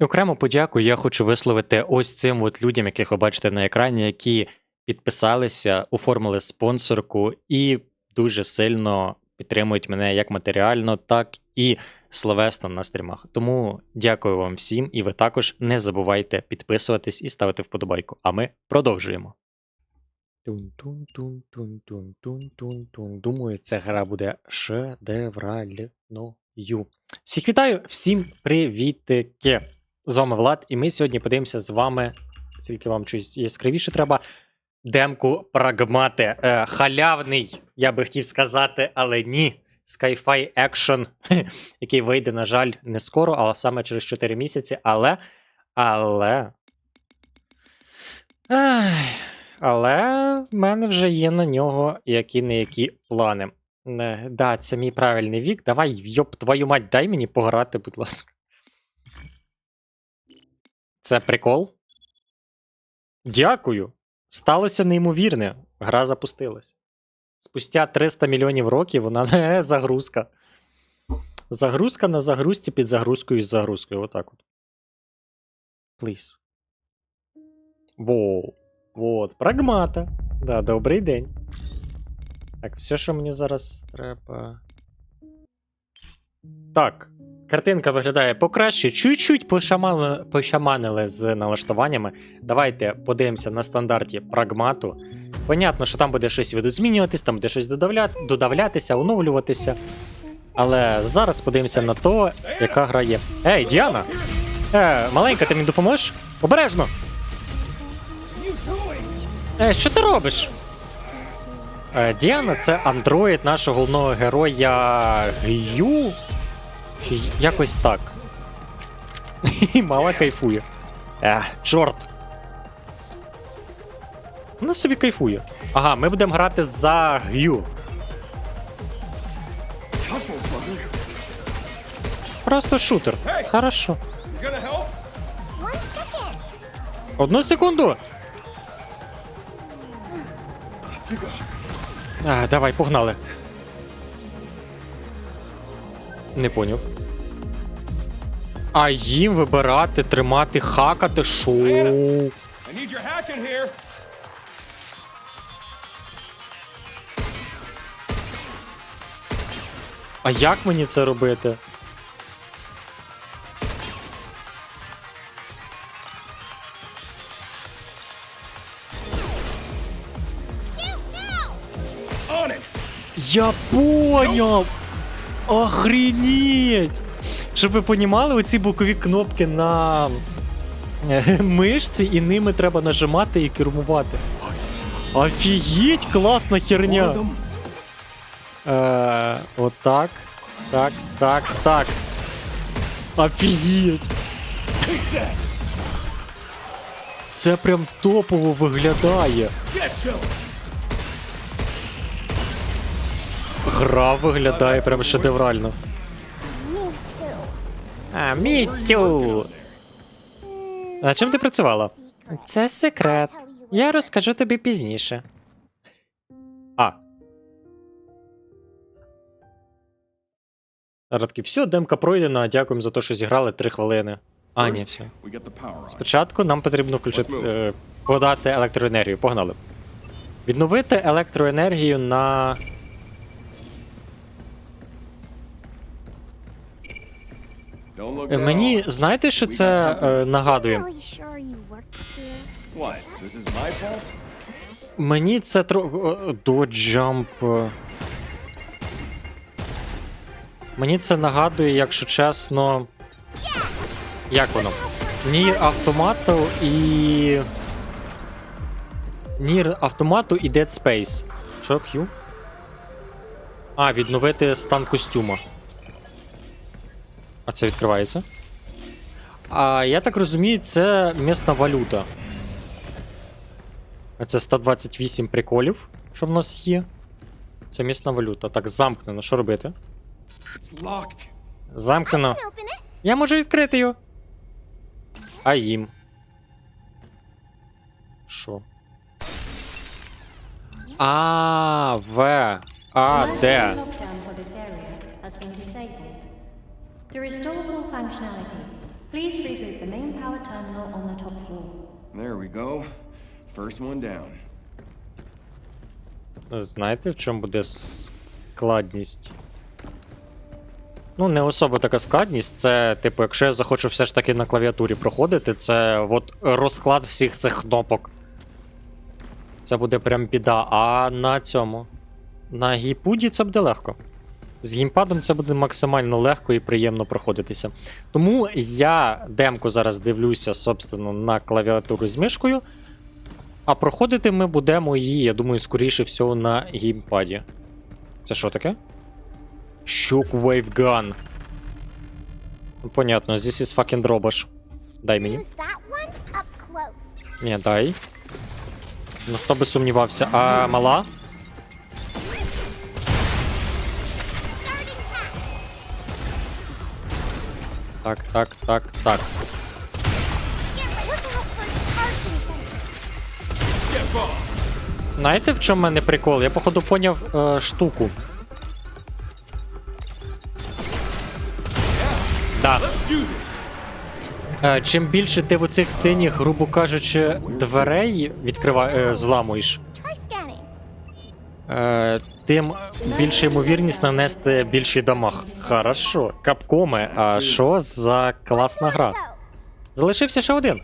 І окремо подяку я хочу висловити ось цим от людям, яких ви бачите на екрані, які підписалися, оформили спонсорку і дуже сильно підтримують мене як матеріально, так і словесно на стрімах. Тому дякую вам всім, і ви також не забувайте підписуватись і ставити вподобайку. А ми продовжуємо. Думаю, ця гра буде шедевральною. Всіх вітаю, всім привітики! З вами Влад, і ми сьогодні подивимося з вами, тільки вам щось яскравіше треба. Демку прагмати. Е, халявний, я би хотів сказати, але ні. Sci-Fi Action, який вийде, на жаль, не скоро, але саме через 4 місяці. Але. Але. Ай, але в мене вже є на нього які не які плани. Не, да, це мій правильний вік. Давай, йоп, твою мать, дай мені пограти, будь ласка. Це прикол? Дякую. Сталося неймовірне. Гра запустилась. Спустя 300 мільйонів років вона не загрузка. Загрузка на загрузці під загрузкою з загрузкою. Отак от. Please. Воу. Вот, прагмата. Да, добрий день. Так, все, що мені зараз треба. Так. Картинка виглядає покраще. Чуть-чуть пошамали, пошаманили з налаштуваннями. Давайте подивимося на стандарті прагмату. Понятно, що там буде щось видозмінюватись, там буде щось додавля... додавлятися, оновлюватися. Але зараз подивимося на то, яка гра є. Ей, Діана! Е, маленька, ти мені допоможеш? Обережно! Е, що ти робиш? Е, Діана це андроїд нашого головного героя Гю. Чи якось так. І мала кайфує. Е, чорт. Вона собі кайфує. Ага, ми будемо грати за Гю. Просто шутер. Хорошо. Одну секунду. А, давай, погнали. Не поняв. А їм вибирати, тримати, хакати шоу. А як мені це робити? Я поняв! Охренеть! Щоб ви понімали, оці бокові кнопки на е, мишці, і ними треба нажимати і кермувати. Офігеть, класна херня! Е, отак. Так, так, так. Офігеть! Це прям топово виглядає. Гра виглядає прям шедеврально. А, Мітю. А чим ти працювала? Це секрет. Я розкажу тобі пізніше. А. Радки, все, демка пройдена. Дякуємо за те, що зіграли 3 хвилини. А, ні, все. Спочатку нам потрібно включити е, подати електроенергію. Погнали. Відновити електроенергію на. Мені знаєте, що це е, нагадує? Мені це тро. До джамп. Мені це нагадує, якщо чесно. Як воно? Нір автомату і. Нір автомату і Dead Space. Що Q? А, відновити стан костюма. А це відкривається. А я так розумію, це місна валюта. А Це 128 приколів, що в нас є. Це місна валюта. Так, замкнено. Що робити? Замкнено. Я можу відкрити його. А їм. Що? А, В. А, Д. To restore full functionality, Please reboot the main power terminal on the top floor. There we go. First one down. Знаєте, в чому буде складність? Ну, не особо така складність. Це, типу, якщо я захочу все ж таки на клавіатурі проходити, це от розклад всіх цих кнопок. Це буде прям біда. А на цьому. На гейпуді це буде легко. З геймпадом це буде максимально легко і приємно проходитися. Тому я демку зараз дивлюся, собственно, на клавіатуру з мишкою. А проходити ми будемо її, я думаю, скоріше всього на геймпаді. Це що таке? Shockwave Gun. Понятно, this is fucking дробаш. Дай мені. Ні, дай. Ну хто би сумнівався. А мала? Так, так, так, так. Знаєте, в чому в мене прикол? Я, походу, поняв е, штуку. Да. Е, чим більше ти в оцих синіх, грубо кажучи, дверей відкрива... е, зламуєш, е, тим більша ймовірність нанести більший дамаг. Хорошо. Капкоми, а що за класна гра? Залишився ще один.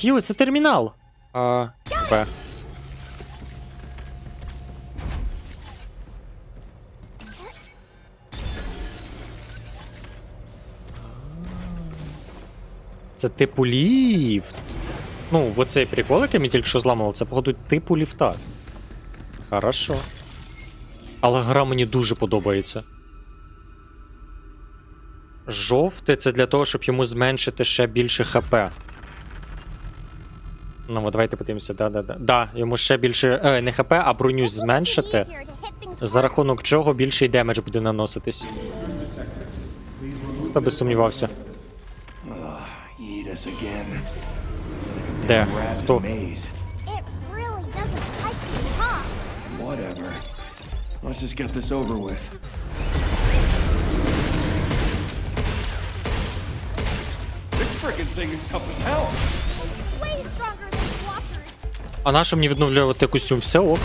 Хью, це термінал. А, Б. Це типу ліфт. Ну, в оцей прикол, який ми тільки що зламали, це, походу, типу ліфта. Хорошо. Але гра мені дуже подобається. Жовте це для того, щоб йому зменшити ще більше ХП. Ну, давайте подивимося, да-да-да. Да, йому ще більше. Е, не ХП, а броню зменшити. За рахунок чого більший демедж буде наноситись. Хто би сумнівався? Де? Хто? Let's just get this over with. This frickin' thing is tough as hell. Way stronger than walkers. А на що мені відновлювати костюм? Все ок.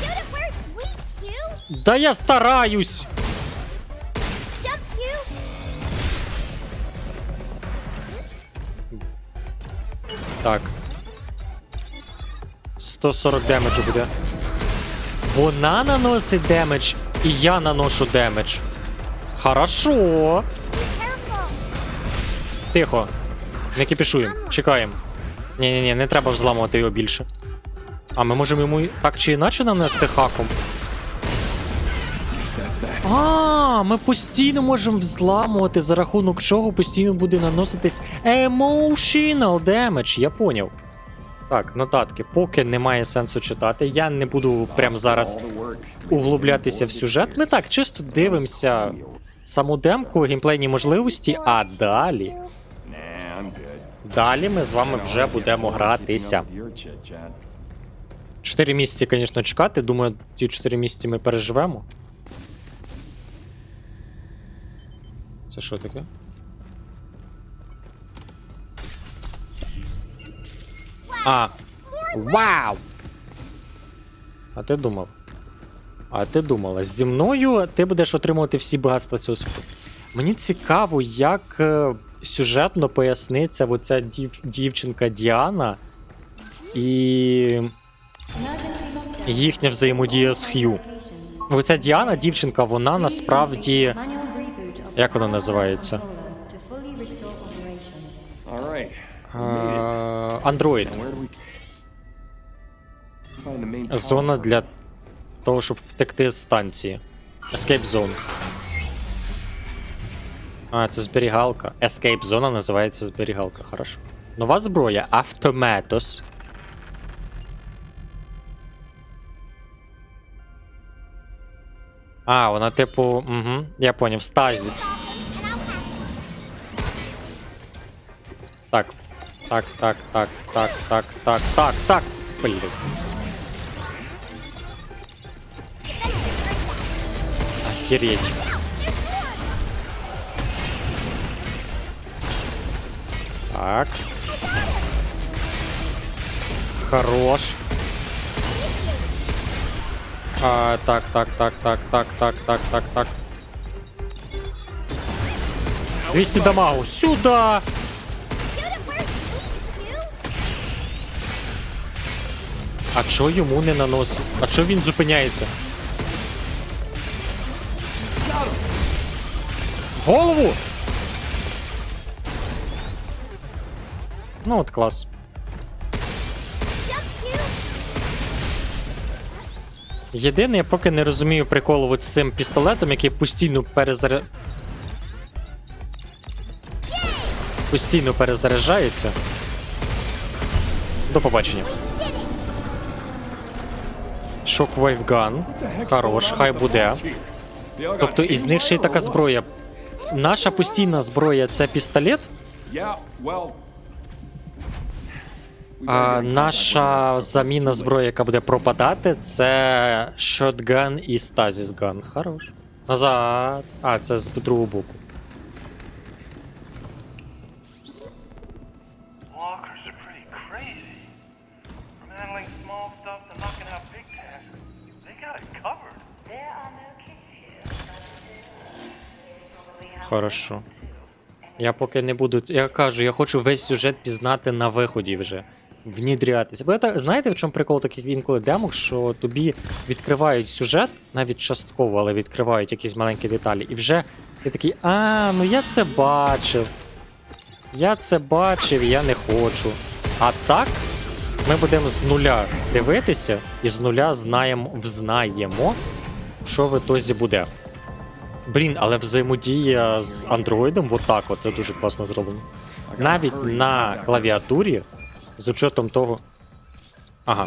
Shoot it where it's weak, Q. Да я стараюсь! Jump, Q. Так. 140 демеджу буде. Вона наносить демедж, і я наношу демедж. Хорошо. Тихо. Не кипішуємо. Чекаємо. Ні, ні, ні, не треба взламувати його більше. А ми можемо йому так чи іначе нанести хаком. А, ми постійно можемо взламувати, за рахунок чого постійно буде наноситись emotional damage, я поняв. Так, нотатки, поки немає сенсу читати, я не буду прямо зараз углублятися в сюжет. Ми так чисто дивимося саму демку, геймплейні можливості, а далі. Далі ми з вами вже будемо гратися. Чотири місяці, звісно, чекати. Думаю, ті чотири місяці ми переживемо. Це що таке? А. Вау! А ти думав? А ти думала, зі мною ти будеш отримувати всі багатства цього світу. Мені цікаво, як е, сюжетно поясниться оця дів, дівчинка Діана і їхня взаємодія з Х'ю. Оця Діана, дівчинка, вона насправді. Як вона називається? All main Зона для того, щоб втекти з станції. Escape Zone. А, це зберігалка. Escape зона називається зберігалка, хорошо. Нова зброя Автометос. А, вона типу. Угу, я поняв, стазіс. Так. Так, так, так, так, так, так, так, так. Блін. Охереть. Так. Хорош. А, так, так, так, так, так, так, так, так, так. 200 дамагу. Сюда! А чо йому не наносить? А чо він зупиняється? В голову! Ну от клас. Єдине, я поки не розумію приколу з цим пістолетом, який постійно перезаря... Постійно перезаряджається. До побачення. Gun. Хорош, хай буде. Тобто із них ще й така зброя. Наша постійна зброя це пістолет, а наша заміна зброї, яка буде пропадати, це shotgun і gun. Хорош. Назад. А, це з другого боку. Хорошо. Я поки не буду. Я кажу, я хочу весь сюжет пізнати на виході вже. Внідрятися. Бо так, знаєте, в чому прикол таких інколи демок, що тобі відкривають сюжет, навіть частково, але відкривають якісь маленькі деталі. І вже ти такий, а, ну я це бачив. Я це бачив, я не хочу. А так, ми будемо з нуля дивитися і з нуля знаємо, взнаємо, що в ітозі буде. Блін, але взаємодія з андроїдом, отак, от це дуже класно зроблено. Навіть на клавіатурі, з учетом того. Ага.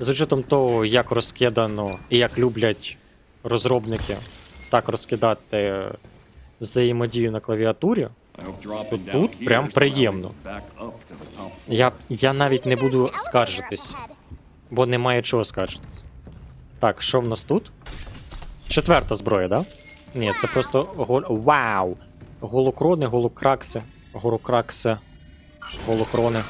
З учетом того, як розкидано і як люблять розробники так розкидати взаємодію на клавіатурі, dropping Тут- прям приємно. я, я навіть не буду скаржитись, бо немає чого скаржитись. Так, що в нас тут? Четверта зброя, да? Ні, це просто гол... Вау! Голокрони, голокракси, голокракси, голокрони.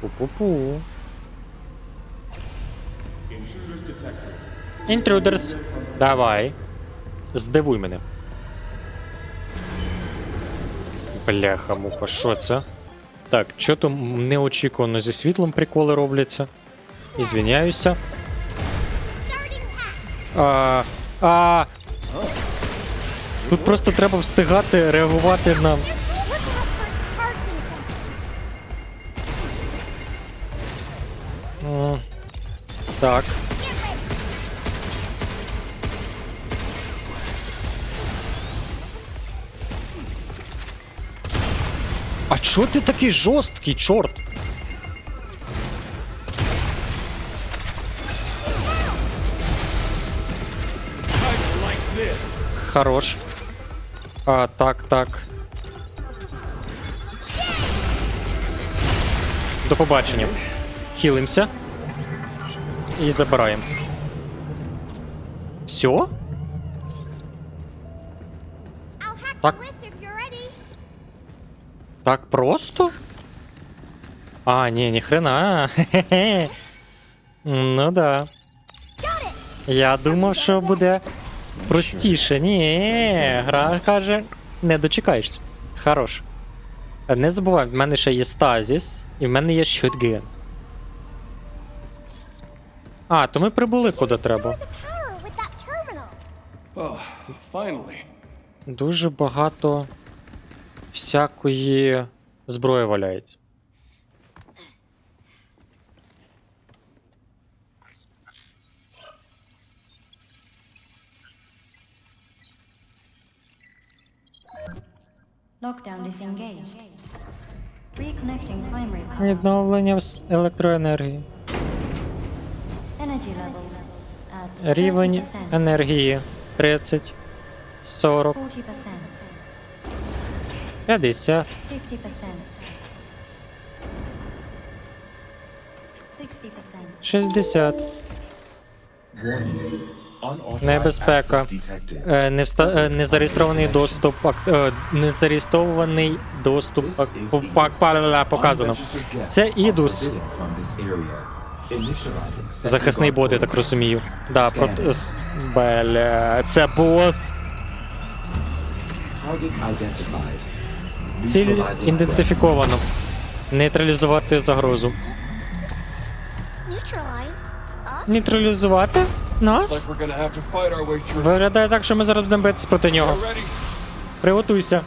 Пу-пу-пу. Intruders. Давай. Здивуй мене. Бляха, муха, що це? Так, що там неочікувано зі світлом приколи робляться. Ізвиняюся. А, а... Тут просто треба встигати реагувати на. Так. А чо ти такий жорсткий, чорт? Хорош. А, так, так. До побачення. Хілимся. І забираємо. Все? I'll hack Так. Так просто? А, ні, ні хрена. Ну да. Я думав, що буде простіше. Ні, гра каже, не дочекаєшся. Хорош. Не забувай, в мене ще є стазіс, і в мене є щотген. А, то ми прибули куди треба. Oh. Дуже багато всякої зброї валяється. Відновлення електроенергії. Рівень енергії 30, 40. 40%. 50. 50%. 60%. 60. Небезпека. Е, не вста... е, незареєстрований доступ. Е, незареєстрований доступ. ак- пак- па- Показано. Це ідус. Захисний бот, я так розумію. Да, проти... Бля, це бос. Ціль ідентифіковано. Нейтралізувати загрозу. Нейтралізувати нас? Виглядає так, що ми зараз будемо битися проти нього. Приготуйся.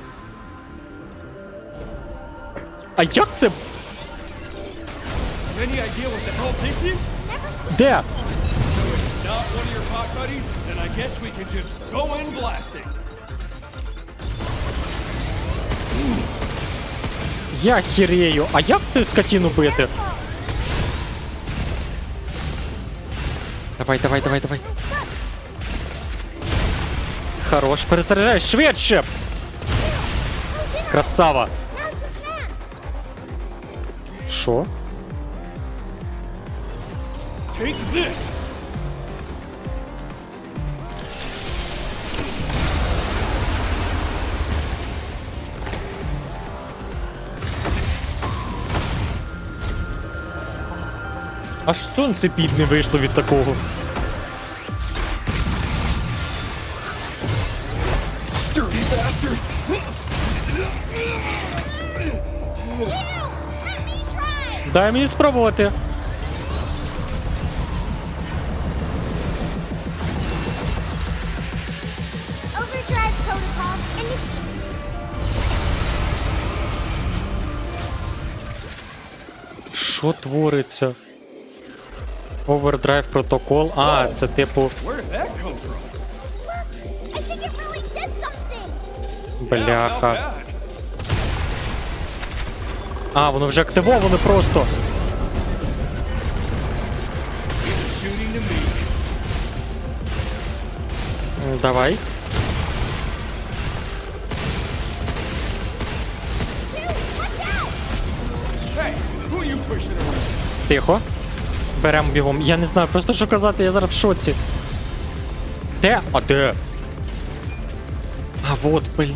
А як це? Де? Я хірею. А як це скотіну бити? Давай, давай, давай, давай. Хорош, перезаряджай швидше. Красава. Chance. Take this! Аж сонце під не вийшло від такого. Дай мені спробувати. Що твориться? Overdrive протокол. А, це типу. Бляха. А, воно вже активоване просто. Давай. Тихо. Беремо бігом. Я не знаю, просто що казати, я зараз в шоці. Де? А де? А вот, блін.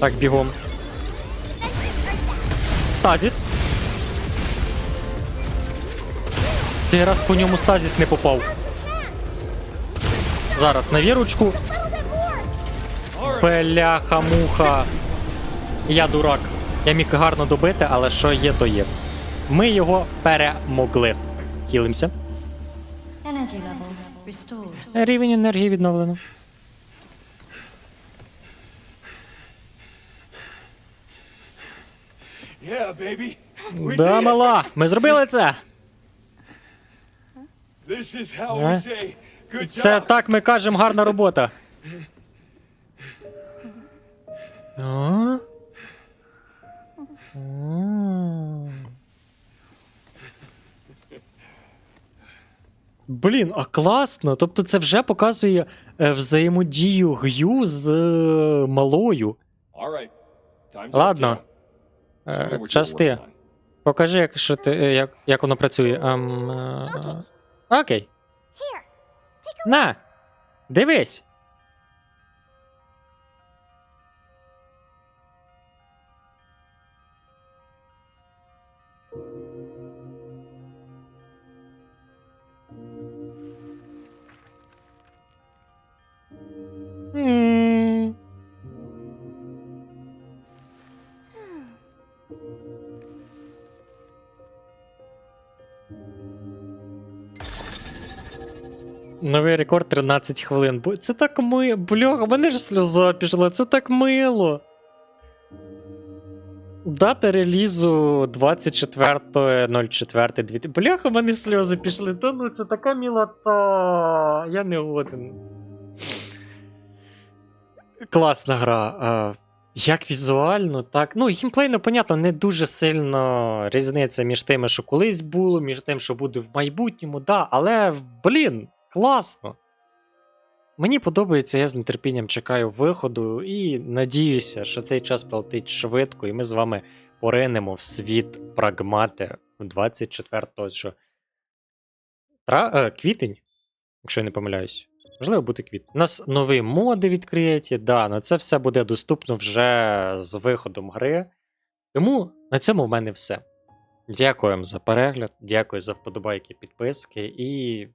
Так, бігом. Стазіс. Цей раз по ньому стазіс не попав. Зараз на little. Бляха-муха. Я дурак. Я міг гарно добити, але що є, то є. Ми його перемогли. Хілимося. Рівень енергії відновлено. Yeah, baby. We Да, did it. мала, ми зробили це. This is how Yeah. say good job. Це так ми кажемо гарна робота. А. Блін, а класно. Тобто це вже показує е, взаємодію Г'ю з е, малою. Right. Ладно. kiddo. Е, Час ти. Покажи, як, що ти, як, як воно працює. Ем, е, окей. На. Дивись. Новий рекорд 13 хвилин. Це так ми. Бляха, мене ж сльоза пішла, це так мило. Дата релізу 24.04.2000. Бляха, мене сльози пішли. Та ну це така мілота. Я не годен. Класна гра. Як візуально, так. Ну, геймплейно, понятно, не дуже сильно різниця між тими, що колись було, між тим, що буде в майбутньому, да, але, блін, класно. Мені подобається, я з нетерпінням чекаю виходу і надіюся, що цей час полетить швидко, і ми з вами поринемо в світ прагмати 24-го що. Тра... Е, квітень, якщо я не помиляюсь. Можливо, бути квітень. У нас нові моди відкриті, да, на це все буде доступно вже з виходом гри. Тому на цьому в мене все. Дякую вам за перегляд, дякую за вподобайки, підписки і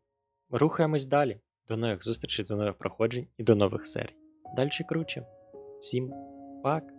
рухаємось далі. До нових зустрічей, до нових проходжень і до нових серій. Дальше круче. Всім пак!